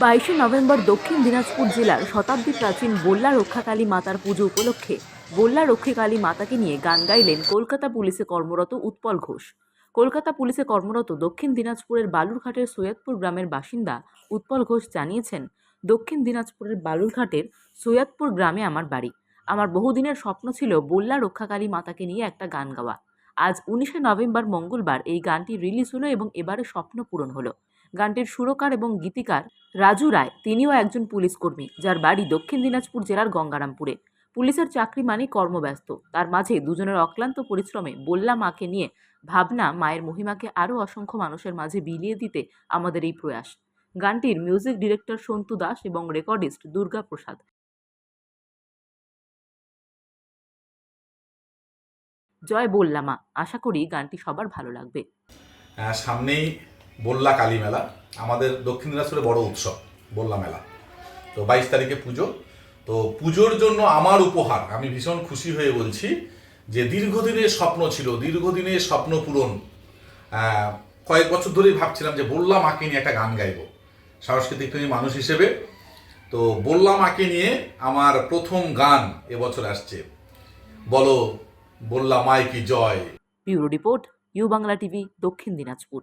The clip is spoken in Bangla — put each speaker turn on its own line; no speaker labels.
বাইশে নভেম্বর দক্ষিণ দিনাজপুর জেলার শতাব্দী প্রাচীন বল্লা রক্ষাকালী মাতার পুজো উপলক্ষে বল্লা রক্ষীকালী মাতাকে নিয়ে গান গাইলেন কলকাতা পুলিশে কর্মরত উৎপল ঘোষ। কলকাতা পুলিশে কর্মরত দক্ষিণ দিনাজপুরের বালুরঘাটের সৈয়দপুর গ্রামের বাসিন্দা উৎপল ঘোষ জানিয়েছেন, দক্ষিণ দিনাজপুরের বালুরঘাটের সৈয়দপুর গ্রামে আমার বাড়ি। আমার বহুদিনের স্বপ্ন ছিল বল্লা রক্ষাকালী মাতাকে নিয়ে একটা গান গাওয়া। আজ উনিশে নভেম্বর মঙ্গলবার এই গানটি রিলিজ হলো এবং এবারে স্বপ্ন পূরণ হলো। গানটির সুরকার এবং গীতিকার রাজু রায়। তিনিও একজন পুলিশ কর্মী, যার বাড়ি দক্ষিণ দিনাজপুর জেলার গঙ্গারামপুরে। পুলিশের চাকরি মানে কর্মব্যস্ত। তার মাঝে দুজনের অক্লান্ত পরিশ্রমে বল্লা মাকে নিয়ে ভাবনা, মায়ের মহিমাকে আরও অসংখ্য মানুষের মাঝে বিলিয়ে দিতে আমাদের এই প্রয়াস। গানটির মিউজিক ডিরেক্টর সন্তু দাস এবং রেকর্ডিস্ট দুর্গা প্রসাদ। জয় বল্লা মা, আশা করি গানটি সবার ভালো লাগবে।
সামনেই বল্লা কালী মেলা, আমাদের দক্ষিণ দিনাজপুরে বড় উৎসব, বল্লা মেলা। তো বাইশ তারিখে পুজো। তো পুজোর জন্য আমার উপহার, আমি ভীষণ খুশি হয়ে বলছি যে দীর্ঘদিনের স্বপ্ন ছিল, দীর্ঘদিনের স্বপ্ন পূরণ। কয়েক বছর ধরেই ভাবছিলাম যে বল্লা মাকে নিয়ে একটা গান গাইবো, সাংস্কৃতিক প্রেমী মানুষ হিসেবে। তো বল্লা মাকে নিয়ে আমার প্রথম গান এবছর আসছে। বলো, বল্লা মাই কি জয়?
Bureau report, U Bangla TV, Dakshin Dinajpur.